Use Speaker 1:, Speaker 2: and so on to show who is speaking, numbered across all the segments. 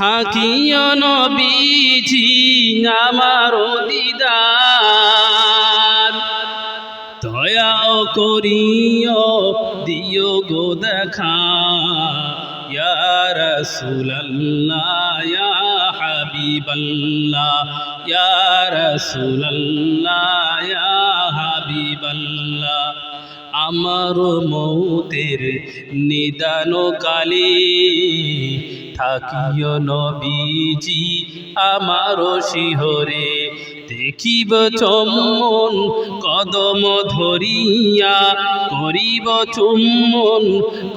Speaker 1: থাকিও নবীজি আমার দিদার দয়াও করিও, দিও গো দেখা। রাসূলুল্লাহ, ইয়া হাবিবাল্লাহ রাসূলুল্লাহ, ইয়া আমার মৌতের নিদান কালে থাকিও নবীজি আমার শিহরে, দেখিব চুম্বন, কদম ধরিয়া, করিব চুম্বন,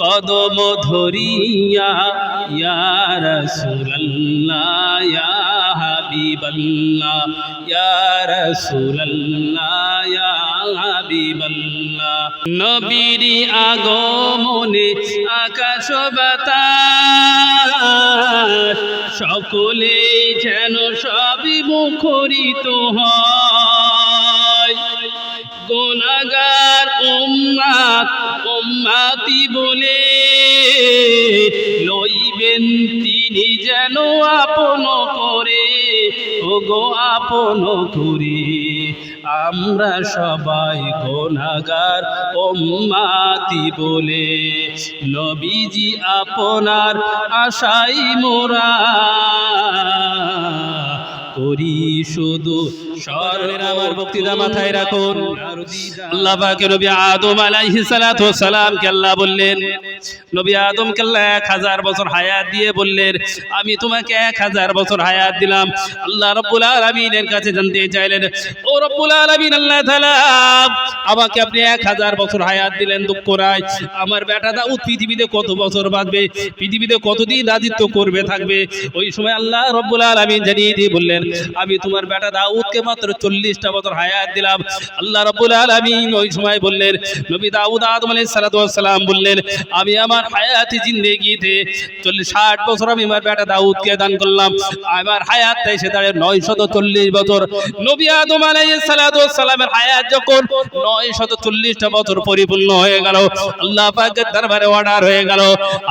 Speaker 1: কদম ধরিয়া, ইয়া রাসূলুল্লাহ, ইয়া হাবিবাল্লাহ, ইয়া রাসূলুল্লাহ, ইয়া হাবিবাল্লাহ। নবীর আগমনে আকাশ বাতাস সকলে যেন সবই মুখরিত হয়। গোনাগার উম্মাত উম্মাতি বলে লইবেন তিনি যেন আপন করে। ও গো আপন করে আমরা সবাই গোনাগার উম্মাতি বলে নবীজি আপনার আশাই মোরা। করি শুধু স্মরণের আমার বক্তৃতা মাথায় রাখুন। আল্লাহ পাকের নবী আদম আলাইহিস সালাতু সালাম কে আল্লাহ বললেন নবী আদম কে আল্লাহ 1000 বছর হায়াত দিয়ে বললেন আমি তোমাকে 1000 বছর হায়াত দিলাম। আল্লাহ রাব্বুল আলামিনের কাছে জানতে চাইলেন ও রব্বুল আলামিন আল্লাহ তাআলা আমাকে আপনি 1000 বছর হায়াত দিলেন দুঃখ নাই। আমার বেটা দাউদ পৃথিবীতে কত বছর বাঁচবে পৃথিবীতে কতদিন রাজিত্ব করবে থাকবে? ওই সময় আল্লাহ রব্বুল আলামিন জানিয়ে দিয়ে বললেন আমি তোমার বেটা দাউদকে মাত্র চল্লিশটা বছর হায়াত দিলাম। আল্লাহ রব্বুল আলামিন ওই সময় বললেন, নবী দাউদ আদম আলাইহিস সালাতু সালাম বললেন, আমি আমার হায়াতি জিন্দেগিতে চল্লিশ ষাট বছর আমি আমার বেটা দাউদকে দান করলাম। আমার হায়াত এসে দাঁড়িয়ে নয় শত চল্লিশ বছর। নবী আদম আলাইহিস সালাতু সালামের হায়াত যখন নয় শত চল্লিশটা বছর পরিপূর্ণ হয়ে গেল, আল্লাহ পাকের দরবারে অর্ডার হয়ে গেল।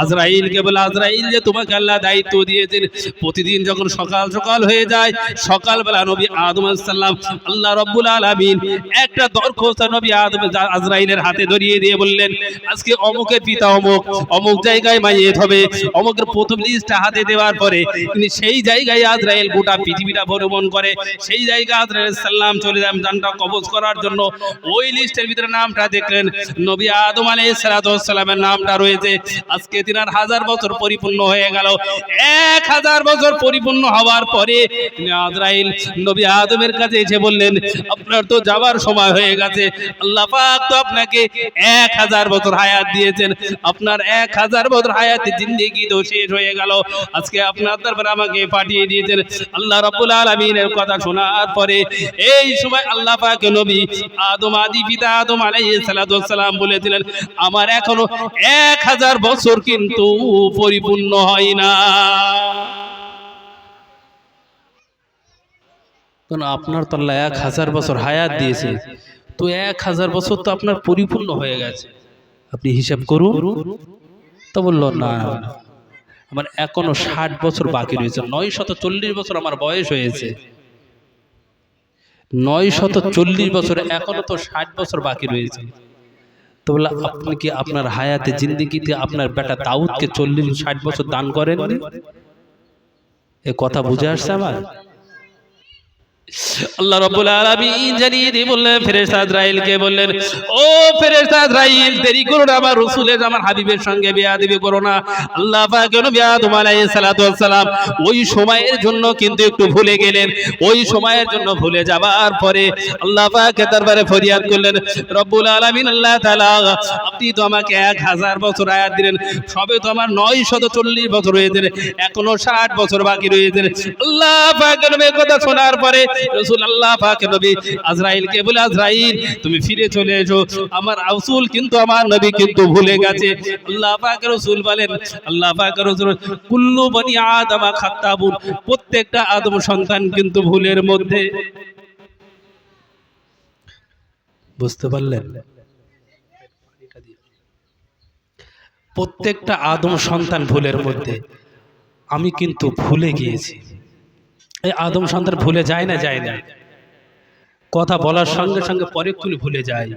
Speaker 1: আজরাইলকে বলে, আজরাইল যে তোমাকে আল্লাহ দায়িত্ব দিয়েছেন, প্রতিদিন যখন সকাল সকাল হয়ে যায় সকালবেলা নবী আদম সাল্লাম আল্লাহ রব্বুল আলামিন একটা দরখাস্ত নবী আদম আজরাইলের হাতে ধরিয়ে দিয়ে বললেন, আজকে অমুকের পিতা অমুক অমুক জায়গায় মাইয়েত হবে, অমুকের প্রথম লিস্টটা হাতে দেওয়ার পরে তিনি সেই জায়গায় আজরাইল গোটা পৃথিবীটা ভ্রমণ করে, সেই জায়গায় আজরাইল সাল্লাম চলে যান জানটা কবজ করার জন্য। ওই লিস্টের ভিতরে নামটা দেখলেন, নবী আদম আলাইহিস সালামের নামটা রয়েছে। আজকে তিনার হাজার বছর পরিপূর্ণ হয়ে গেল। এক হাজার বছর পরিপূর্ণ হওয়ার পরে তিনি আজরাইল নবী আদমের কাছে এসে বললেন, আপনার তো যাওয়ার সময় হয়ে গেছে। আল্লাহ পাক তো আপনাকে এক হাজার বছর হায়াত দিয়েছেন। আপনার এক হাজার বছর হায়াতে জিন্দেগি তো শেষ হয়ে গেল। আজকে আপনার দরবারে আমাকে পাঠিয়ে দিয়েছেন। আল্লাহ রাব্বুল আলামিনের কথা শোনার পরে এই সময় আল্লাহ পাক নবী আদম, আদি পিতা আদম আলাইহিস সালাতু সালাম বলেছিলেন, আমার এখনও এক হাজার বছর কিন্তু পরিপূর্ণ হয় না। কারণ আপনার তো আল্লাহ এক হাজার বছর হায়াত দিয়েছে। তো এক হাজার বছর তো আপনার পরিপূর্ণ হয়ে গেছে। আপনি হিসাব করুন। তো বলল না। আমার এখনও ষাট বছর বাকি রয়েছে। নয় শত চল্লিশ বছর আমার বয়স হয়েছে। নয় শত চল্লিশ বছর এখনও তো ষাট বছর বাকি রয়েছে। তো বলল, আপনি কি আপনার হায়াতে, জিন্দিগিতে আপনার বেটা দাউদকে চল্লিশ ষাট বছর দান করেননি? এ কথা বুঝে আসছে আমার? আল্লাহ রাব্বুল আলামিন জানিয়ে দিয়ে বললেন, ফেরেশতা আজরাইলকে বললেন, ও ফেরেশতা আজরাইল দেরি করো না, আমার রাসূলের আমার হাবিবের সঙ্গে বিয়াদবি করো না। আল্লাহ পাক নবী আদম আলাইহিস সালাতু ওয়াসসালাম ওই সময়ের জন্য কিন্তু একটু ভুলে গেলেন। ওই সময়ের জন্য ভুলে যাবার পরে আল্লাহ পাকের দরবারে ফরিয়াদ করলেন, রব্বুল আলামিন, আল্লাহ তাআলা, আপনি তো আমাকে এক হাজার বছর আয়াত দিলেন, সবে তো আমার নয় শত চল্লিশ বছর হয়েছে, এখনও ষাট বছর বাকি রয়েছে। আল্লাহ পাকের নবীর কথা শোনার পরে প্রত্যেকটা আদম সন্তান কিন্তু ভুলের মধ্যে। বুঝতে পারলেন? প্রত্যেকটা আদম সন্তান ভুলের মধ্যে। আমি কিন্তু ভুলে গিয়েছি। এই আদম সন্তান ভুলে যায় না যায় না। কথা বলার সঙ্গে সঙ্গে পরে একটু ভুলে যায়।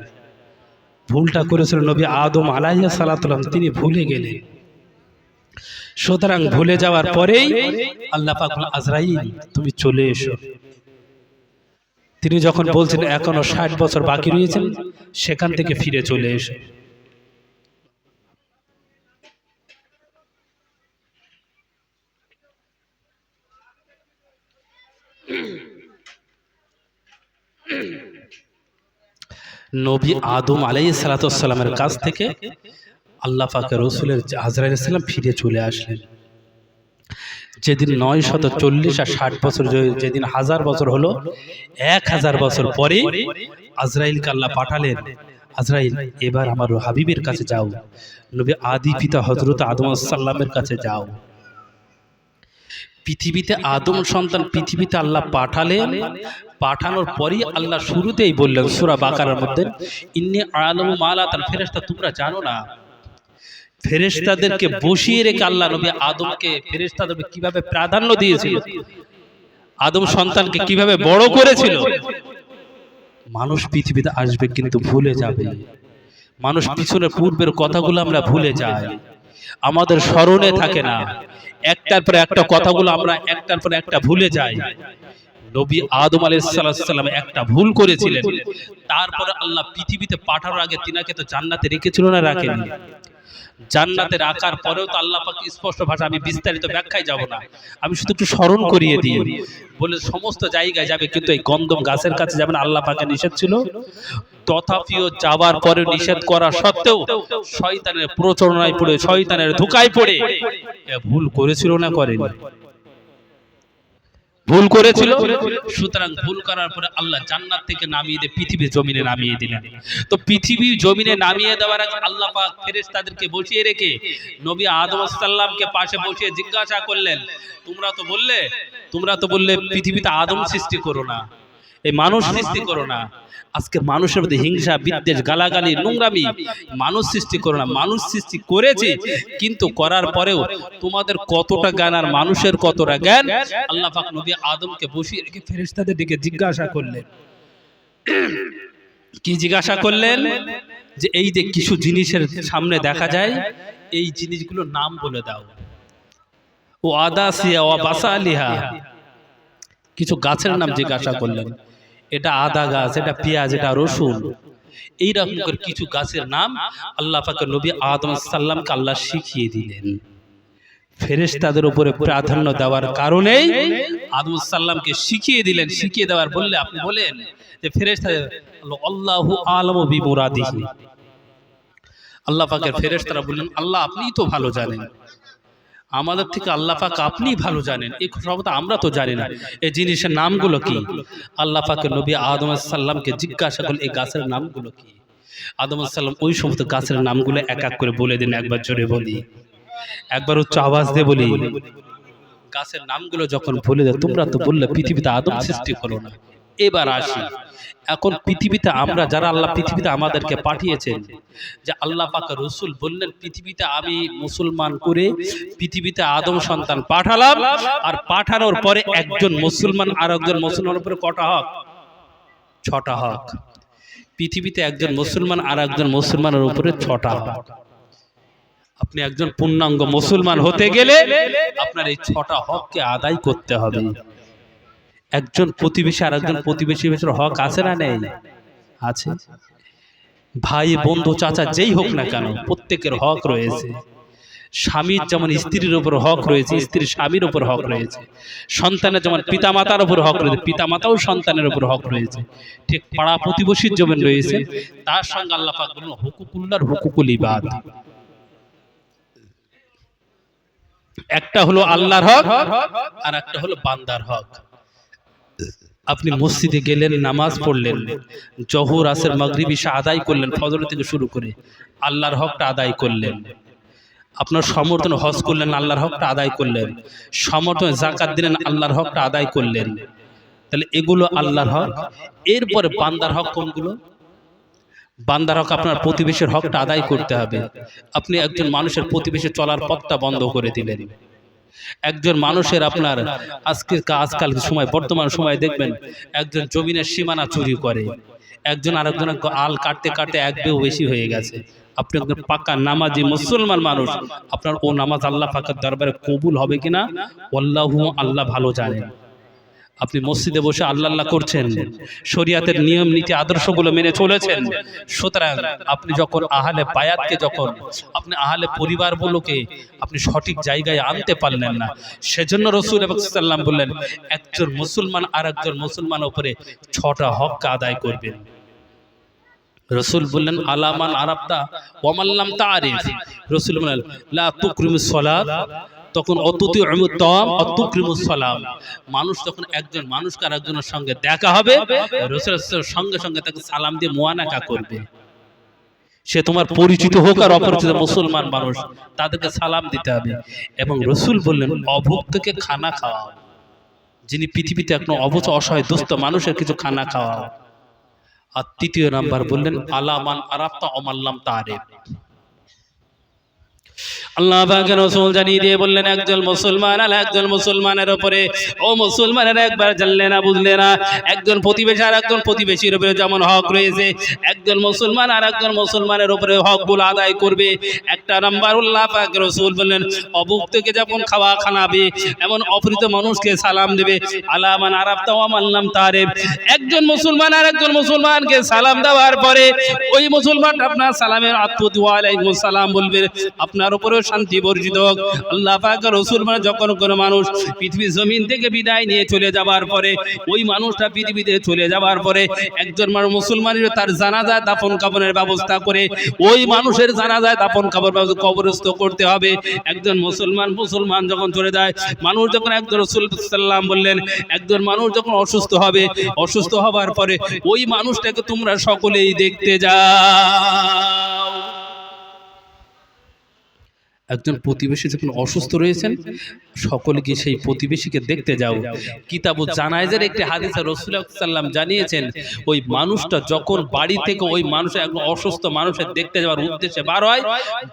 Speaker 1: ভুলটা করেছিল নবী আদম আলাইয়া সালাতাম তিনি ভুলে গেলেন। সুতরাং ভুলে যাওয়ার পরেই আল্লাহ পাক বললেন, আজরাইল তুমি চলে এসো। তিনি যখন বলছেন এখনও ষাট বছর বাকি রয়েছেন সেখান থেকে ফিরে চলে এসো। নবী আদম আলাই সালাতামের কাছ থেকে আল্লাহ পাকে রসুলের হাজরাইসাল্লাম ফিরে চলে আসলেন। যেদিন নয় শত চল্লিশ আর ষাট বছর যেদিন হাজার বছর হলো, এক হাজার বছর পরে আজরাইলকে আল্লাহ পাঠালেন, আজরাইল, এবার আমার হাবিবের কাছে যাও, নবী আদি পিতা হজরত আদম সাল্লামের কাছে যাও। পৃথিবীতে আদম সন্তান পৃথিবীতে আল্লাহ পাঠালেন পাঠানোর পরই আল্লাহ শুরুতেই বললেন সুরা বাকারের মধ্যে, ইন্নি আলম মালা তার ফেরেস্তা তোমরা জানো না? ফেরেস্তাদেরকে বসিয়ে রেখে আল্লাহ নবী আদমকে ফেরেস্তাদের কীভাবে প্রাধান্য দিয়েছিল? আদম সন্তানকে কীভাবে বড় করেছিল? মানুষ পৃথিবীতে আসবে কিন্তু ভুলে যাবে। মানুষ পিছনের পূর্বের কথাগুলো আমরা ভুলে যাই। আমাদের স্মরণে থাকে না। একটার পর একটা কথাগুলো আমরা একটার পর একটা ভুলে যাই। নবী আদম আলাইসাল্লাম একটা ভুল করেছিলেন। তারপরে আল্লাহ পৃথিবীতে পাঠানোর আগে তিনাকে তো জান্নাতে রেখেছিল না রাখেনি জান্নাতে রাখার পরেও তো আল্লাহ পাক স্পষ্ট ভাষা আমি বিস্তারিত ব্যাখ্যায় যাব না। আমি শুধু একটু স্মরণ করিয়ে দিই। বলে সমস্ত জায়গায় যাবে কিন্তু এই গন্ধম গাছের কাছে যাবেন আল্লাহ পাকে নিষেধ ছিল তথাপিও যাবার পরে নিষেধ করা সত্ত্বেও শয়তানের প্রচলনায় পড়ে শয়তানের ধোকায় পড়ে। ভুল করেছিল না করেনি? ভুল করেছিল? সুতরাং ভুল করার পরে আল্লাহ জান্নাত থেকে নামিয়ে দিয়ে পৃথিবীর জমিনে নামিয়ে দিলেন। তো পৃথিবীর জমিনে নামিয়ে দেওয়ার আগে আল্লাহ পাক ফেরেশতাদেরকে বসিয়ে রেখে নবী আদম সাল্লামকে পাশে বসিয়ে জিজ্ঞাসা করলেন, তোমরা তো বললে, তোমরা তো বললে পৃথিবীতে আদম সৃষ্টি করো না। এই মানুষ সৃষ্টি করো না। আজকে মানুষের মধ্যে হিংসা বিদ্বেষ গালাগালি নোংরামি মানুষ সৃষ্টি করো না। মানুষ সৃষ্টি করেছে কিন্তু করার পরেও তোমাদের কতটা জ্ঞান আর মানুষের কতটা জ্ঞান আল্লাহ পাক নবী আদমকে বসিয়ে রেখে ফেরেশতাদের দিকে জিজ্ঞাসা করলেন। কি জিজ্ঞাসা করলেন? যে এই যে কিছু জিনিসের সামনে দেখা যায় এই জিনিসগুলোর নাম বলে দাও। ও আদাসিয়া ও বাসালিহা কিছু গাছের নাম জিজ্ঞাসা করলেন। এটা আদা গাছ, এটা পেঁয়াজ, এটা রসুন। এইরকম করে কিছু গাছের নাম আল্লাহ পাকে নবী আদম সাল্লামকে আল্লাহ শিখিয়ে দিলেন। ফেরেশতাদের উপরে প্রাধান্য দেওয়ার কারণেই আদম সাল্লামকে শিখিয়ে দিলেন। শিখিয়ে দেওয়ার বললে আপনি বলেন যে, ফেরেশতা আল্লাহ আলম বিমুরাদিহি। আল্লাহ পাকের ফেরেশতারা বললেন, আল্লাহ আপনিই তো ভালো জানেন। আমাদের থেকে আল্লাহ পাক আপনি ভালো জানেন। এই সবটা আমরা তো জানি না। এই জিনিসের নামগুলো কি? আল্লাহ পাকের নবী আদম সাল্লামকে জিজ্ঞাসা করলেন এই গাছের নামগুলো কি? আদম সাল্লাম ওই সমস্ত গাছের নামগুলো এক এক করে বলে দিন একবার জোরে বলি। একবার উচ্চ আওয়াজ দিয়ে বলি। গাছের নামগুলো যখন বলে দেয় তোমরা তো বললে পৃথিবীতে আদম সৃষ্টি করো না। এবার আসি। এখন পৃথিবীতে আমরা যারা আল্লাহ পৃথিবীতে আমাদেরকে পাঠিয়েছেন যে আল্লাহ পাক রসুল বললেন পৃথিবীতে আমি মুসলমান করে পৃথিবীতে আদম সন্তান পাঠালাম আর পাঠানোর পরে একজন মুসলমান আর একজন মুসলমানের উপরে কটা হক? ছটা হক। পৃথিবীতে একজন মুসলমান আর একজন মুসলমানের উপরে ছটা হক। আপনি একজন পূর্ণাঙ্গ মুসলমান হতে গেলে আপনার এই ছটা হককে আদায় করতে হবে। একজন প্রতিবেশী আর একজন প্রতিবেশী হক আছে না নেই? আছে। ভাই, বন্ধু, চাচা, যেই হোক না কেন, প্রত্যেকের হক রয়েছে। স্বামীর যেমন স্ত্রীর উপর হক রয়েছে, স্ত্রীর স্বামীর উপর হক রয়েছে। সন্তানের যেমন পিতামাতার উপর হক রয়েছে, পিতামাতাও সন্তানের উপর হক রয়েছে। ঠিক পাড়া প্রতিবেশীর যেমন রয়েছে, তার সঙ্গে আল্লাহ পাক বললেন হুকুকুল্লার হুকুকুল ইবাদ। একটা হলো আল্লাহর হক, আর একটা হলো বান্দার হক। আপনি মসজিদে গেলেন নামাজ পড়লেন জহুর আসের মাগরিব ঈশা আদায় করলেন ফজর থেকে শুরু করে। আল্লাহর হকটা আদায় করলেন। আপনার সমর্থন হজ করলেন আল্লাহর হকটা আদায় করলেন। সমর্থন জাকাত দিলেন আল্লাহর হকটা আদায় করলেন। তাহলে এগুলো আল্লাহর হক। এরপরে বান্দার হক কোনগুলো? বান্দার হক আপনার প্রতিবেশীর হকটা আদায় করতে হবে। আপনি একজন মানুষের প্রতিবেশী চলার পথটা বন্ধ করে দিলেন। একজন মানুষের আপনার আজকের আজকাল সময় বর্তমান সময় দেখবেন একজন জমিনের সীমানা চুরি করে। একজন আরেকজনের আল কাটতে কাটতে এক বেও বেশি হয়ে গেছে। আপনি একজন পাকা নামাজি মুসলমান মানুষ আপনার ও নামাজ আল্লাহ পাকার দরবারে কবুল হবে কিনা? আল্লাহ আল্লাহ ভালো জানেন। আপনি মসজিদে বসে আল্লাহ আল্লাহ করছেন, শরিয়াতের নিয়ম, নীতি, আদর্শগুলো মেনে চলেছেন। সুতরাং আপনি যখন আহলে বায়াতকে যখন, আপনি আহলে পরিবারগুলোকে আপনি সঠিক জায়গায় আনতে পারলেন না, সেজন্য রসুল এবং বললেন, একজন মুসলমান আর একজন মুসলমান উপরে ছটা হক আদায় করবেন। রসুল বললেন আলামান আরাবতা তা তারিফ। রসুল বললেন, লা তুকরিমুস সালাত তখন অতুতি তম অতুকরিমুস সালাম। মানুষ তখন একজন মানুষকে আর একজনের সঙ্গে দেখা হবে রসুলের সঙ্গে সঙ্গে তাকে সালাম দিয়ে মোয়ানাকা করবে। সে তোমার পরিচিত হোক আর অপরিচিত মুসলমান মানুষ তাদেরকে সালাম দিতে হবে। এবং রসুল বললেন অভুক্তকে খানা খাওয়া যিনি পৃথিবীতে এখন অবচ অসহায় দুস্থ মানুষের কিছু খানা খাওয়া আর তৃতীয় নাম্বার বললেন আলামান আরাফতা অমাল্লাম তারে। আল্লাহ পাকের রসুল জানিয়ে দিয়ে বললেন, একজন মুসলমান আর একজন মুসলমানের উপরে। ও মুসলমানের একবার জানলে না, বুঝলে না, একজন প্রতিবেশী আর একজন প্রতিবেশীর উপরে যেমন হক রয়েছে, একজন মুসলমান আর একজন মুসলমানের উপরে হকগুলো আদায় করবে। একটা নাম্বার উল্লাহ পাক রসুল বললেন, অভুক্তকে যখন খাওয়া খানাবে, এমন অপরিত মানুষকে সালাম দেবে। আলামান আরাব তাওয়া মানলাম তারে একজন মুসলমান আর একজন মুসলমানকে সালাম দেওয়ার পরে, ওই মুসলমান আপনার সালামের আত্মদু আলাইকুম সালাম বলবে। আপনার উপরেও শান্তি বর্জিত হোক। আল্লাহ রসুল মানে যখন কোনো মানুষ পৃথিবীর জমিন থেকে বিদায় নিয়ে চলে যাবার পরে, ওই মানুষটা পৃথিবীতে চলে যাবার পরে একজন মানুষ মুসলমানের তার জানাজা দাফন কাপনের ব্যবস্থা করে, ওই মানুষের জানাজায় দাফন কাপড় ব্যবস্থা কবরস্থ করতে হবে। একজন মুসলমান মুসলমান যখন চলে যায়, মানুষ যখন একজন রসুল সাল্লাম বললেন, একজন মানুষ যখন অসুস্থ হবে, অসুস্থ হবার পরে ওই মানুষটাকে তোমরা সকলেই দেখতে যাও। একজন প্রতিবেশী যখন অসুস্থ রয়েছেন, সকলে গিয়ে সেই প্রতিবেশীকে দেখতে যাও। কিতাব জানাইজের একটি হাদিসে রসুল্লাহ সাল্লাম জানিয়েছেন, ওই মানুষটা যখন বাড়ি থেকে ওই মানুষের একজন অসুস্থ মানুষের দেখতে যাওয়ার উদ্দেশ্যে বার হয়,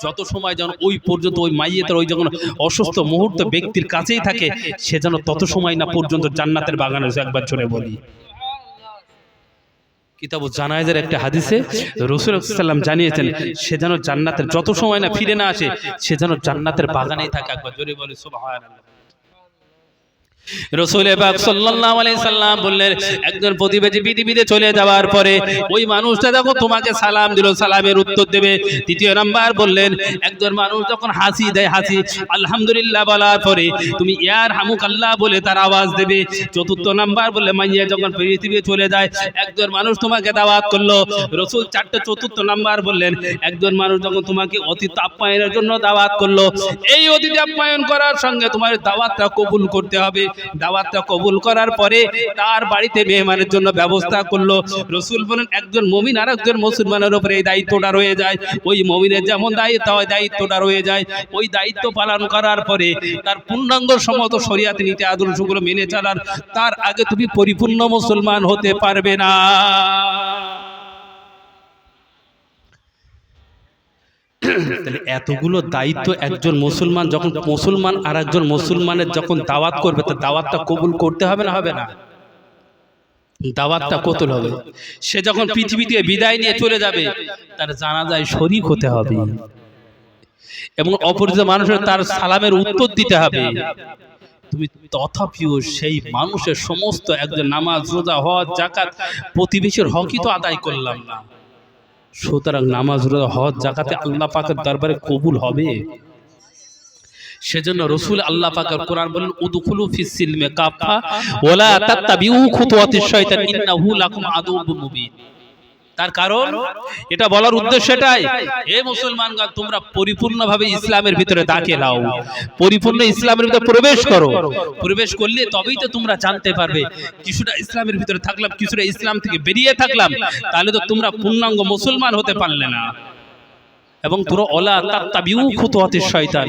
Speaker 1: যত সময় যেন ওই পর্যন্ত ওই মাইয়েতের ওই যখন অসুস্থ মুহূর্ত ব্যক্তির কাছেই থাকে, সে যেন তত সময় না পর্যন্ত জান্নাতের বাগানে একবার চলে বলি। কিতাব জানায়দের একটা হাদিসে রসুল সাল্লাম জানিয়েছেন, সে যেন জান্নাতের যত সময় না ফিরে না আসে, সে যেন জান্নাতের বাগানেই থাকে একবার। জোরে বলে রসুল এবার সাল্লাল্লাহু আলাইহি সাল্লাম বললেন একজন প্রতিবেশী পৃথিবীতে চলে যাওয়ার পরে ওই মানুষটা দেখো তোমাকে সালাম দিল সালামের উত্তর দেবে। তৃতীয় নাম্বার বললেন একজন মানুষ যখন হাসি দেয় হাসি আলহামদুলিল্লাহ বলার পরে তুমি ইয়ার হামুক আল্লাহ বলে তার আওয়াজ দেবে। চতুর্থ নাম্বার বললে মাইয়া যখন পৃথিবী চলে যায় একজন মানুষ তোমাকে দাওয়াত করল। রসুল চারটে চতুর্থ নাম্বার বললেন একজন মানুষ যখন তোমাকে অতীত আপ্যায়নের জন্য দাওয়াত করল এই অতিথি আপ্যায়ন করার সঙ্গে তোমার দাওয়াতটা কবুল করতে হবে। দাওয়াতটা কবুল করার পরে তার বাড়িতে মেহমানের জন্য ব্যবস্থা করল। রসুল বলেন, একজন মমিন আর একজন মুসলমানের উপরে এই দায়িত্বটা রয়ে যায়। ওই মমিনের যেমন দায়িত্ব হয় দায়িত্বটা রয়ে যায়। ওই দায়িত্ব পালন করার পরে তার পূর্ণাঙ্গ সমত শরিয়াত নীতি আদর্শগুলো মেনে চলার, তার আগে তুমি পরিপূর্ণ মুসলমান হতে পারবে না। তাহলে এতগুলো দায়িত্ব একজন মুসলমান, যখন মুসলমান আর একজন মুসলমানের যখন দাওয়াত করবে তো দাওয়াতটা কবুল করতে হবে না হবে না? দাওয়াতটা কতল হবে? সে যখন পৃথিবী থেকে বিদায় নিয়ে চলে যাবে, তার জানা যায় শরিক হতে হবে। এবং অপরিচিত মানুষের তার সালামের উত্তর দিতে হবে। তুমি তথাপিও সেই মানুষের সমস্ত একজন নামাজ, রোজা, হজ জাকাত প্রতিবেশীর হকই তো আদায় করলাম না। সুতরাং নামাজ, রোজা, হজ জাকাতে আল্লাহ পাকের দরবারে কবুল হবে। সেজন্য রসুল আল্লাহ পাকের কোরআন বলেন উদুকুলু ফিস সিলমে কাফা ওয়ালা তাত্তাবিউ খুতুওয়াতিশ শয়তান, ইন্নাহু লাকুম আদুউম মুবিন। তার কারণ এটা বলার উদ্দেশ্য এটাই। হে মুসলমানগণ তোমরা পরিপূর্ণভাবে ইসলামের ভিতরে দাঁড়িয়ে লাও পরিপূর্ণ ইসলামের ভিতরে প্রবেশ করো। প্রবেশ করলে তবেই তো তোমরা জানতে পারবে। কিছুটা ইসলামের ভিতরে থাকলাম কিছুটা ইসলাম থেকে বেরিয়ে থাকলাম। তাহলে তো তোমরা পূর্ণাঙ্গ মুসলমান হতে পারলে না। এবং তোমরা অলা তাত্তাবিউ খুতুয়াতি শয়তান।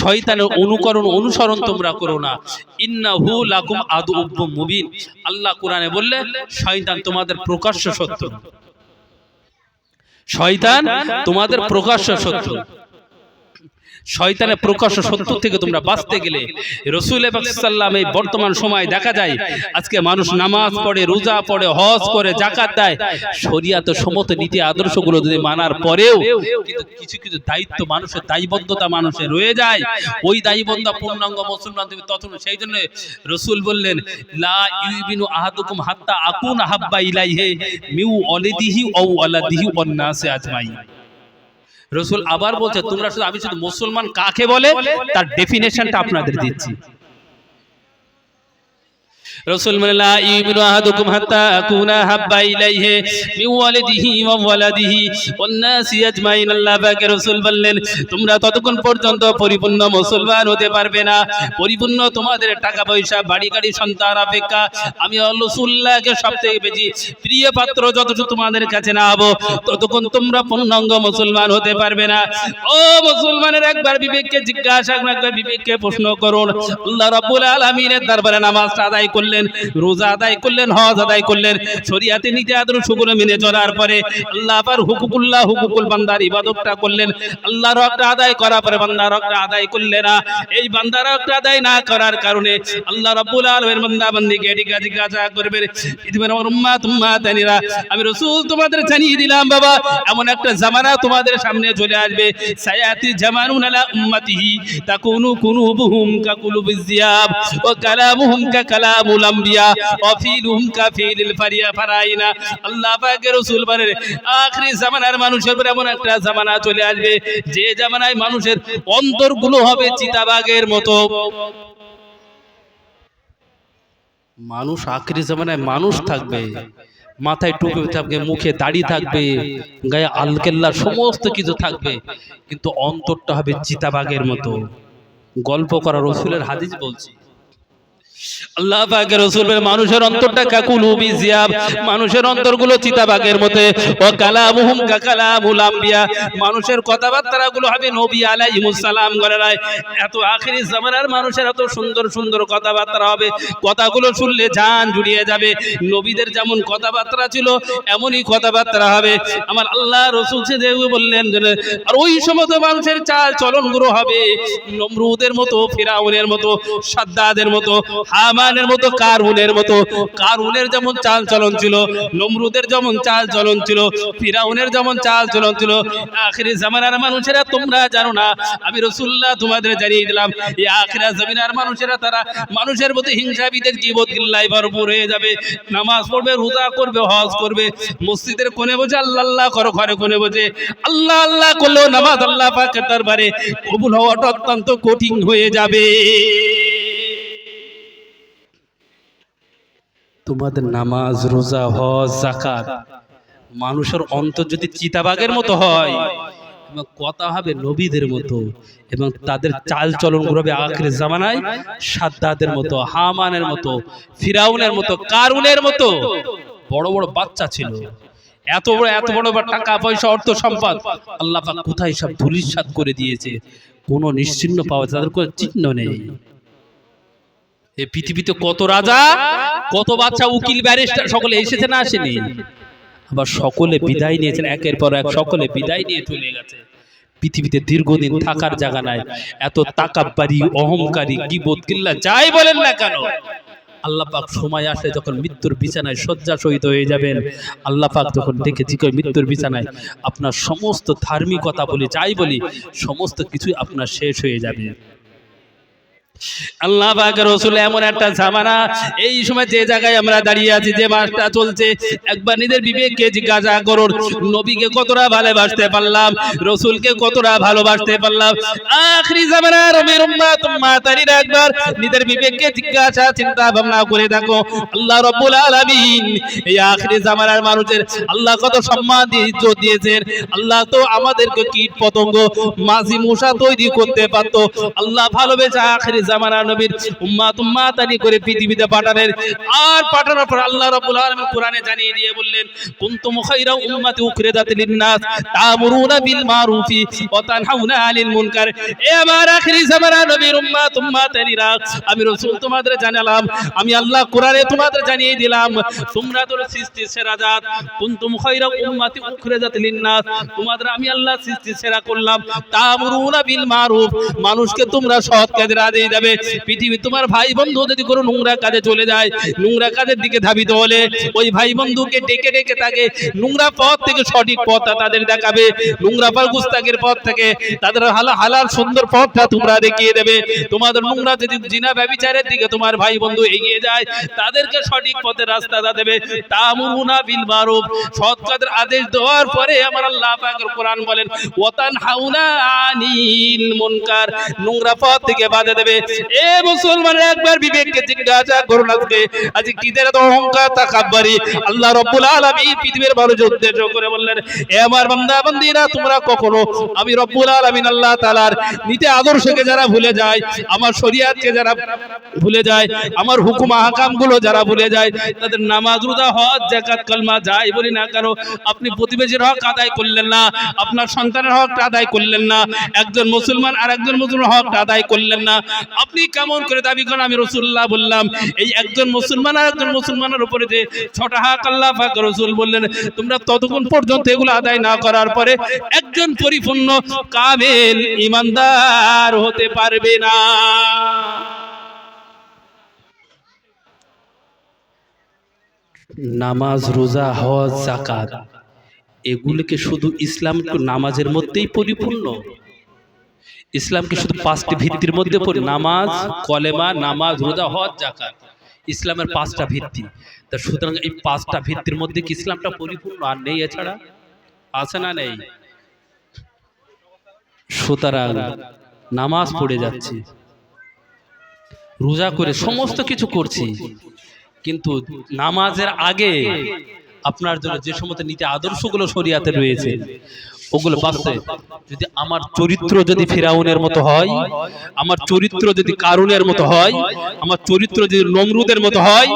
Speaker 1: শয়তানের অনুকরণ অনুসরণ তোমরা করো না। ইন্নাহু লাকুম আদুউম মুবিন। আল্লাহ কোরআনে বললে শয়তান তোমাদের প্রকাশ্য শত্রু। শয়তান তোমাদের প্রকাশ্য শত্রু। শয়তানের প্রকাশ্য সত্য থেকে তোমরা বাঁচতে গেলে রসুল সাল্লাম এই বর্তমান সময় দেখা যায় আজকে মানুষ নামাজ পড়ে রোজা পড়ে হজ করে জাকাত দেয়। শরিয়াত সমত নীতি আদর্শগুলো যদি মানার পরেও কিন্তু কিছু কিছু দায়িত্ব মানুষের দায়বদ্ধতা মানুষের রয়ে যায় ওই দায়বদ্ধতা পূর্ণাঙ্গ মুসলমান তুমি তখন সেই জন্য রসুল বললেন লা ইউবিনু আহাদুকুম হাত্তা আকুন হাব্বা ইলাইহে মিউ অলিদিহি ও আলাদিহি ওয়ান্নাসে আজমাই রসুল আবার বলছে তোমরা শুধু আমি শুধু মুসলমান কাকে বলে? তার ডেফিনেশনটা আপনাদের দিচ্ছি। রসুল রসুল বললেন, তোমরা ততক্ষণ পর্যন্ত পরিপূর্ণ মুসলমান হতে পারবে না। পরিপূর্ণ তোমাদের টাকা পয়সা বাড়ি গাড়ি সন্তান অপেক্ষা। আমি রসুল্লাহকে সবথেকে বেশি প্রিয় পাত্র যতটুকু তোমাদের কাছে না হব, ততক্ষণ তোমরা পূর্ণাঙ্গ মুসলমান হতে পারবে না। ও মুসলমানের একবার বিবেককে জিজ্ঞাসা একবার বিবেককে প্রশ্ন করুন, আল্লাহ রাব্বুল আলামিনের দরবারে নামাজটা আদায় করলেন, রোজা আদায় করলেন, হজ আদায় করলেন। শরিয়াতে নীতি আদর্শগুলো মেনে চলার পরে আল্লাহ আবার হুকুকুল্লাহ হুকুকুল বান্দার ইবাদতটা করলেন। আল্লাহর হকটা আদায় করার পরে বান্দার হকটা আদায় করলে না। এই বান্দার হকটা আদায় না করার কারণে আল্লাহ রাব্বুল আলামিন বান্দা বান্দিকে এদিকে জিজ্ঞাসা করবে ইদমের আমার উম্মাত, উম্মাতানিরা, আমি রাসূল তোমাদের জানিয়ে দিলাম, বাবা, এমন একটা জামানা তোমাদের সামনে চলে আসবে। সায়াতি জামানুন আলা উম্মতিহি, তাকুনু কুনুবুহুম কাকুলুবিজ জিয়াব ওয়া কালামুহুম আম্বিয়া ফারিয়া ফারাইনা আল্লাহ পাকের রাসূল বলেন আখরি জামানার মানুষের উপর এমন একটা জামানা চলে আসবে যে জামানায় মানুষের অন্তরগুলো হবে চিতাবাগের মতো মানুষ আখরি জামানায় মানুষ থাকবে মাথায় টুপি থাকবে মুখে দাড়ি থাকবে গায়ে আলকেল্লা সমস্ত কিছু থাকবে কিন্তু অন্তরটা হবে চিতাবাগের মতো। গল্প করা রসুলের হাদিস বলছি। আল্লাহ পাকের রসুল বলে, মানুষের অন্তরটা কাকুলু বিজিয়াব। মানুষের অন্তরগুলো চিতাবাগের মতে। ও কালামুহুম কাকালামুল আম্বিয়া। মানুষের কথাবার্তা গুলো হবে নবী আলাইহিমুস সালাম গলায় এত আখিরি জামানার মানুষের এত সুন্দর সুন্দর কথাবার্তা হবে। কথাগুলো শুনলে জান জুড়িয়ে যাবে। নবীদের যেমন কথাবার্তা ছিল এমনই কথাবার্তা হবে। আমার আল্লাহ রসুল সে বললেন আর ওই সমস্ত মানুষের চাল চলনগুলো হবে। নমরুদের মতো ফিরাউনের মতো সাদ্দাদের মতো হামানের মতো, কারুনের মতো। কারুনের যেমন চাল চলন ছিল, নমরুদের যেমন চাল চলন ছিল, ফিরাউনের যেমন চাল চলন ছিল, আখিরি জামানার মানুষেরা তোমরা জানো না। আমি রসুল্লাহ তোমাদের জানিয়ে দিলাম, এই আখিরা জমিনার মানুষেরা তারা মানুষের মতো হিংসা বিদের জীবত গিল্লায় ভরপুর হয়ে যাবে। নামাজ পড়বে, রোজা করবে, হজ করবে, মসজিদের কোনে বসে আল্লাহ আল্লাহ করো ঘরে কোনে বসে আল্লাহ আল্লাহ করলেও নামাজ আল্লাহ পাকের দরবারে কবুল হওয়াটা অত্যন্ত কঠিন হয়ে যাবে। তোমাদের নামাজ, রোজা, হজ জাকাত মানুষের অন্তর যদি চিতাবাগের মতো হয়, এবং কথা হবে নবীদের মতো, এবং তাদের চাল চলন হবে আখের জামানায়, সাদ্দাদের মতো, হামানের মতো, ফিরাউনের মতো, কারুনের মতো, বড় বড় বাচ্চা ছিল। এত বড় এত বড় টাকা, পয়সা, অর্থ সম্পদ, আল্লাহ কোথায় সব ধুলিসাৎ করে দিয়েছে? কোনো নিশ্চিহ্ন পাওয়া তাদের কোনো চিহ্ন নেই। এই পৃথিবীতে কত রাজা, কত বাচ্চা উকিল, ব্যারিস্টার, সকলে এসেছে না আসেনি? আবার সকলে বিদায় নিয়েছেন, একের পর এক সকলে বিদায় নিয়ে চলে গেছে। পৃথিবীতে দীর্ঘদিন থাকার জায়গা নাই, এত তাকাব্বারি অহংকারী, গিবত কিল্লা যাই বলেন না কেন? আল্লাহ পাক সময় আসে যখন মৃত্যুর বিছানায় শয্যা শহীদ হয়ে যাবেন, আল্লাহ পাক যখন দেখেছি কই মৃত্যুর বিছানায়, আপনার সমস্ত ধার্মিকতা বলি, যাই বলি, সমস্ত কিছুই আপনার শেষ হয়ে যাবে। আল্লাহ রসুল এমন একটা জামানা এই সময় যে জায়গায় আমরা দাঁড়িয়ে আছি, যে মাসটা চলছে, একবার নিজের বিবেককে জিজ্ঞাসা করুন, নবীকে ভালোবাসতে পারলাম, রসুলকে ভালোবাসতে পারলাম। আখরি একবার নিজের বিবেককে জিজ্ঞাসা, চিন্তা ভাবনা করে আল্লাহ এই আখরি জামানার মানুষের আল্লাহ কত সম্মান দিয়েছেন। আল্লাহ তো আমাদেরকে কীট পতঙ্গ মাঝি মশা তৈরি করতে পারতো। আল্লাহ ভালোবেসে আখরি জামানা নবীর উম্মাত উম্মাতানি করে পৃথিবীতে পাঠালেন আর পাঠানোর পর আল্লাহ রাব্বুল আলামিন কোরআনে জানিয়ে দিয়ে বললেন, কুনতুম খায়রা উম্মাতি উখরিজাত লিন-নাস, তা'মুরুনা বিল মারুফি ওয়া তানহাউনা আনিল মুনকার। এ আমার আখিরি জামানা নবীর উম্মাত উম্মাতানিরা, আমি রাসূল তোমাদের জানালাম, আমি আল্লাহ কোরআনে তোমাদের জানিয়ে দিলাম তোমরা তো সৃষ্টি সেরা জাত, কুনতুম খায়রা উম্মাতি উখরিজাত লিন-নাস, তোমাদের আমি আল্লাহ সৃষ্টি সেরা করলাম, তা'মুরুনা বিল মারুফ মানুষকে তোমরা সৎ কাজের আদেশ দেবে পৃথিবী তোমার ভাই বন্ধু যদি কোনো নোংরা কাজে চলে যায়, নোংরা কাজের দিকে ধাবিত হলে ওই ভাই বন্ধুকে ডেকে ডেকে তাকে নোংরা পথ থেকে সঠিক পথটা তাদের দেখাবে। নোংরা পথ গুস্তাকের পথ থেকে তাদের হালা হালার সুন্দর পথটা তোমরা দেখিয়ে দেবে। তোমাদের নোংরা যদি জিনা ব্যবিচারের দিকে তোমার ভাই বন্ধু এগিয়ে যায়, তাদেরকে সঠিক পথের রাস্তা দেবে। তামুরুনা বিল মারুফ, সৎ কাজের আদেশ দেওয়ার পরে আমার আল্লাহ পাকের কোরআন বলেন ওয়াতান হাউনা আনিল মুনকার নোংরা পথ থেকে বাধা দেবে। এ মুসলমান, একবার বিবেককে জিজ্ঞাসা করুন পৃথিবীর তোমরা কখনো, আমি আল্লাহ নীতি আদর্শকে যারা ভুলে যায়, আমার শরীয়তকে যারা ভুলে যায়, আমার হুকুম আহকামগুলো যারা ভুলে যায়, তাদের নামাজ হজ, যাকাত, কালমা যাই বলি না কেন, আপনি প্রতিবেশীর হক আদায় করলেন না, আপনার সন্তানের হকটা আদায় করলেন না, একজন মুসলমান আর একজন মুসলমান হকটা আদায় করলেন না আপনি কেমন করে দাবি করেন? আমি রসুল্লাহ বললাম, এই একজন মুসলমান আর একজন মুসলমানের উপরে যে ছটা হাক আল্লাহ পাক রসুল বললেন, তোমরা ততক্ষণ পর্যন্ত এগুলো আদায় না করার পরে একজন পরিপূর্ণ কামেল ইমানদার হতে পারবে না। নামাজ, রোজা, হজ জাকাত এগুলোকে শুধু ইসলাম নামাজের মধ্যেই পরিপূর্ণ। ইসলামকে শুধু পাঁচটি ভিত্তির মধ্যে পড়ি, নামাজ, কলেমা, নামাজ, রোজা, হজ জাকাত ইসলামের পাঁচটা ভিত্তি। তা সুতরাং এই পাঁচটা ভিত্তির মধ্যে কি ইসলামটা পরিপূর্ণ? আর নেই এছাড়া? আছে না নেই? সুতরাং নামাজ পড়ে যাচ্ছি। রোজা করে সমস্ত কিছু করছি। কিন্তু নামাজের আগে আপনার জন্য যে সমস্ত নীতি আদর্শগুলো শরিয়াতে রয়েছে ওগুলো বাঁচতে যদি আমার চরিত্র যদি ফেরাউনের মতো হয় আমার চরিত্র যদি কারুনের মতো হয় আমার চরিত্র যদি নমরুদের মতো হয়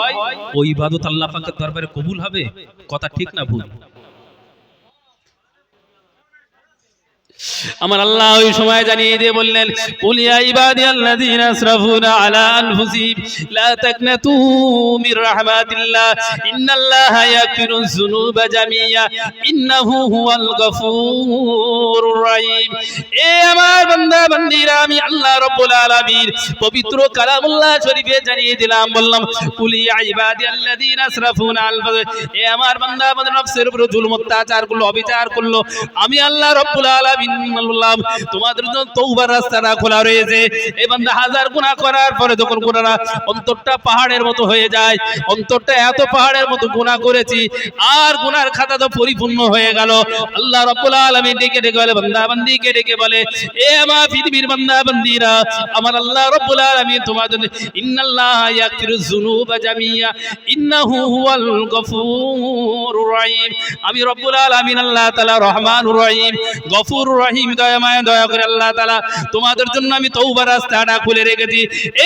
Speaker 1: ওই ইবাদত আল্লাহ পাকের দরবারে কবুল হবে? কথা ঠিক না ভুল? আমার আল্লাহ ওই সময় জানিয়ে দিয়ে বললেন কুলিয়া ইবাদি আল্লাযীনা আসরাফুনা আলা আনফুসিহিম, লা তাকনাতু মির রাহমাতিল্লাহ, ইন্নাল্লাহা ইয়াগফিরুয যুনুবা জামিয়া, ইন্নাহু হুয়াল গফুরুর রহিম। এ আমার বান্দা, বান্দিরা, আমি আল্লাহ রাব্বুল আলামিন পবিত্র কালামুল্লাহ শরীফে জানিয়ে দিলাম, বললাম কুলিয়া ইবাদি আল্লাযীনা আসরাফুনা আল এ আমার বান্দা বান্দা নফসের উপর জুলুম অত্যাচার করল অবিচার করল। আমি আল্লাহ রাব্বুল আলামিন বললাম তোমাদের জন্য রাস্তাটা খোলা রয়েছে। এই বান্দা হাজার গুনাহ করার পরে যখন অন্তরটা পাহাড়ের মতো হয়ে যায়, অন্তরটা এত পাহাড়ের মতো গুনাহ করেছি, আর গুনার খাতা তো পরিপূর্ণ হয়ে গেল। আল্লাহ রাব্বুল আলামিন ডেকে ডেকে বলে, বান্দা ডেকে বলে, এ আমার পৃথিবীর বান্দা বান্দিরা, আমার আল্লাহ রাব্বুল আলামিন জন্য, ইন্নাল্লাহা ইয়াগফিরু যুনুবা জামিয়া, ইন্নাহু হুয়াল গফুরুর রহিম। আমি রব্বুল আলামিন, আল্লাহ তাআলা রহমানুর রহিম গফুর রহিম, দয়াময়, দয়া করে আল্লাহ তাআলা তোমাদের জন্য আমি তওবা রাস্তাটা খুলে রেখেছি।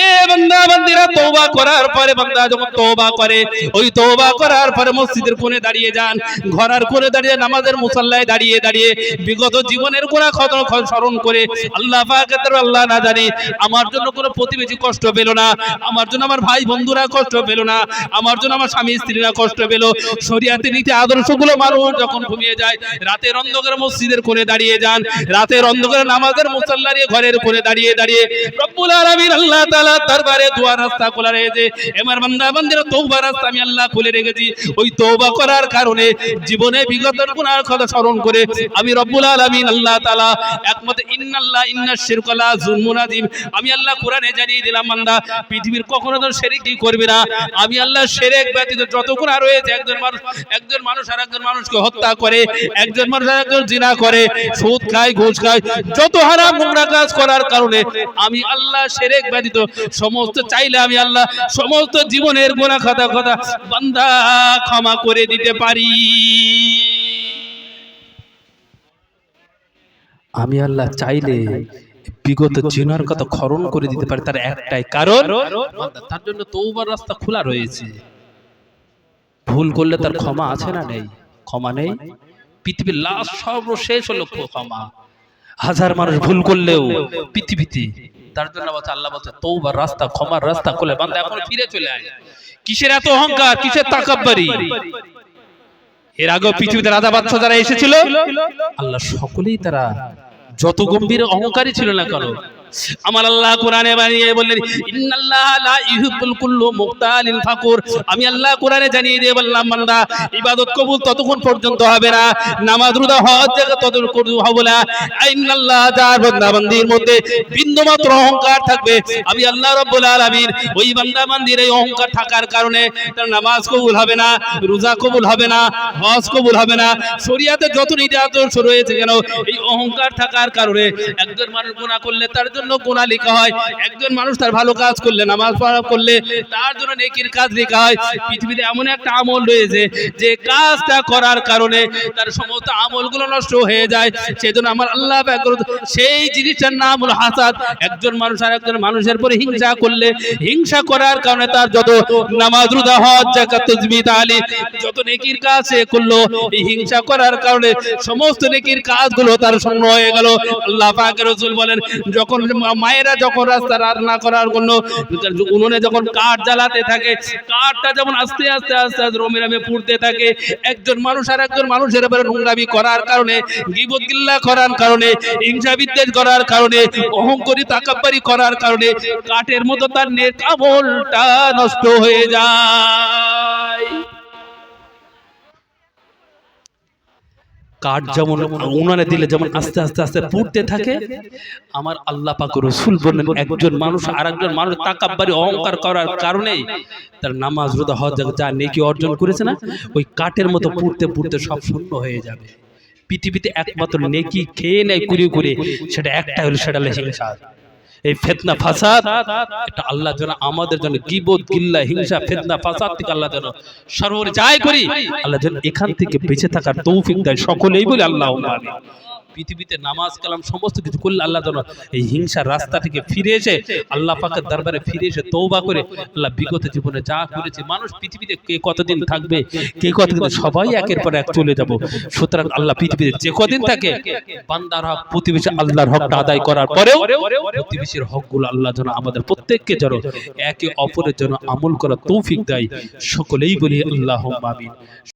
Speaker 1: এ বান্দা, বান্দিরা, তওবা করার পরে বান্দা যখন তওবা করে, ওই তওবা করার পরে মসজিদের কোণে দাঁড়িয়ে যান। ঘরের কোণে দাঁড়িয়ে নামাজের মুসাল্লায় দাঁড়িয়ে দাঁড়িয়ে বিগত জীবনের গুনাহ ক্ষত স্মরণ করে আল্লাহ দরবারে আল্লাহ না জানি, আমার জন্য কোনো প্রতিবেশী কষ্ট পেল না, আমার জন্য আমার ভাই বন্ধুরা কষ্ট পেল না, আমার জন্য আমার স্বামী স্ত্রীরা কষ্ট পেল। শরিয়াতের নীতি আদর্শগুলো মানুষ যখন ঘুমিয়ে যায়, রাতের অন্ধকারে মসজিদের কোণে দাঁড়িয়ে যান রাতের অন্ধকারে নামাজের মুসাল্লার ঘরের কোণে দাঁড়িয়ে দাঁড়িয়ে রব্বুল আলামিন আল্লাহ তাআলা দরবারে দোয়া রাস্তা খোলা রয়েছে। এবার বান্দা বান্দিরা তওবা রাস্তা আমি আল্লাহ খুলে রেখেছি। ওই তওবা করার কারণে জীবনে বিগতের গুনার কথা স্মরণ করে আমি রব্বুল আলামিন আল্লাহ তাআলা একমত, ইন্নাল্লাহ ইন্নাশ শিরকা লা যুলমুন আযীম। আমি আল্লাহ কোরআনে জানিয়ে দিলাম, বান্দা, পৃথিবীর কখনো তো শিরকই করবে না? আমি আল্লাহ শিরক ব্যতীত যত গুনাহ রয়েছে, একজন মানুষ একজন মানুষ আর একজন মানুষকে হত্যা করে, একজন মানুষ আর একজন জিনা করে, সুদ খায় ঘুষ খায় যত হারাম নোংরা কাজ করার কারণে আমি আল্লাহ শিরক ব্যতীত সমস্ত চাইলে আমি আল্লাহ সমস্ত জীবনের গুনাহ খাতা কথা বান্দা ক্ষমা করে দিতে পারি।
Speaker 2: আমি আল্লাহ চাইলে
Speaker 1: বিগত জিনার কথা খরণ করে দিতে পারে তার একটাই কারণ তার জন্য তৌবার রাস্তা খোলা রয়েছে। ভুল করলে তার ক্ষমা আছে না নেই? ক্ষমা নেই? পৃথিবীর লাশ সর্বশেষ হলো ক্ষমা হাজার মানুষ ভুল করলেও পৃথিবীতে তার জন্য বলছে আল্লাহ বলছে তৌবার রাস্তা ক্ষমার রাস্তা খুলে বান্দা এখন ফিরে চলে আয়। কিসের এত অহংকার? কিসের তাকাব্বারি? এর আগে পৃথিবীতে রাজা বাদশাহ যারা এসেছিল আল্লাহ সকলেই তারা যত গম্ভীর অহংকারী ছিল না কেন আমার আল্লাহ কোরআনে বানিয়ে বললেন, ইন্নাল্লাহ লা ইউহিব্বুল কুল্লু মুখতালিন ফাকুর। আমি আল্লাহ কোরআনে জানিয়ে দিয়ে বললাম বান্দা ইবাদত কবুল ততক্ষণ পর্যন্ত হবে না। নামাজ রোজা হজ জায়গা ততক্ষণ হবে না। ইন্নাল্লাহ যার বান্দা বান্দির মধ্যে বিন্দুমাত্র অহংকার থাকবে, আমি আল্লাহ রাব্বুল আলামিন ওই বান্দা বান্দির এই অহংকার থাকার কারণে তার নামাজ কবুল হবে না, রোজা কবুল হবে না, হজ কবুল হবে না। শরিয়াতে যত নির্যাতন শুরু হয়েছে কেন, এই অহংকার থাকার কারণে একজন মানুষ গুনাহ করলে তার জন্য গুনাহ লেখা হয়। একজন মানুষ তার ভালো কাজ করলে, নামাজ পড়া করলে, তার জন্য নেকির কাজ লেখা হয়। পৃথিবীতে এমন একটা আমল রয়েছে যে কাজটা করার কারণে তার সমস্ত আমলগুলো নষ্ট হয়ে যায়। সেজন্য আমার আল্লাহ করত- সেই জিনিসটার নাম হলো হাসাদ। একজন মানুষ আর একজন মানুষের পরে হিংসা করলে, হিংসা করার কারণে তার যত নামাজ, রোজা, হজ, যাকাত তাজবিদ আলী যত নেকির কাজ সে করল, এই হিংসা করার কারণে সমস্ত নেকির কাজগুলো তার শূন্য হয়ে গেল। আল্লাহ পাকের রাসূল বলেন, যখন মায়েরা যখন রাস্তা রান্না করার জন্য উনুনে যখন কাঠ জ্বালাতে থাকে, কাঠটা যেমন আস্তে আস্তে আস্তে আস্তে রমে রমে পুড়তে থাকে, একজন মানুষ আর একজন মানুষের উপরে নোংরামি করার কারণে গিবতগিল্লা করার কারণে হিংসা বিদ্বেষ করার কারণে, অহংকরি তাকাব্বারি করার কারণে কাঠের মতো তার নেক আমলটা নষ্ট হয়ে যায়। কাঠ যেমন উনানে দিলে যেমন আস্তে আস্তে আস্তে পুড়তে থাকে, আমার আল্লাহ পাক রসুল বললেন, একজন মানুষ আর একজন মানুষ তাকাব্বারি অহংকার করার কারণে তার নামাজ, রোজা, হজ যা নেকি অর্জন করেছে না, ওই কাঠের মতো পুড়তে পুড়তে সব শূন্য হয়ে যাবে। পৃথিবীতে একমাত্র নেকি খেয়ে নেয়, কুড়িয়ে করে সেটা একটা হলো, সেটা হলো হিংসা। এই ফেতনা ফাসাদ, এটা আল্লাহ যেন আমাদের জন্য গিবত, গিল্লা, হিংসা, ফেতনা ফাসাদ থেকে আল্লাহ যেন সর্বরে যাই করি, আল্লাহ যেন এখান থেকে বেঁচে থাকার তৌফিক দেয় সকলেই বলে আল্লাহ। পৃথিবীতে নামাজ, কালাম, সমস্ত কিছু করলে আল্লাহ যেন এই হিংসার রাস্তা থেকে ফিরে এসে আল্লাহ পাকের দরবারে ফিরে এসে তৌবা করে আল্লাহ বিগত জীবনে যা করেছে, মানুষ পৃথিবীতে কে কতদিন থাকবে, কে কতদিন, সবাই একের পর এক চলে যাব। সুতরাং আল্লাহ পৃথিবীতে যে কদিন থাকে, বান্দার হক, প্রতিবেশী আল্লাহর হকটা আদায় করার পরেও প্রতিবেশীর হকগুলো আল্লাহ যেন আমাদের প্রত্যেককে যেন একে অপরের জন্য আমল করা তৌফিক দেয়। সকলেই বলি আল্লাহ আমিন।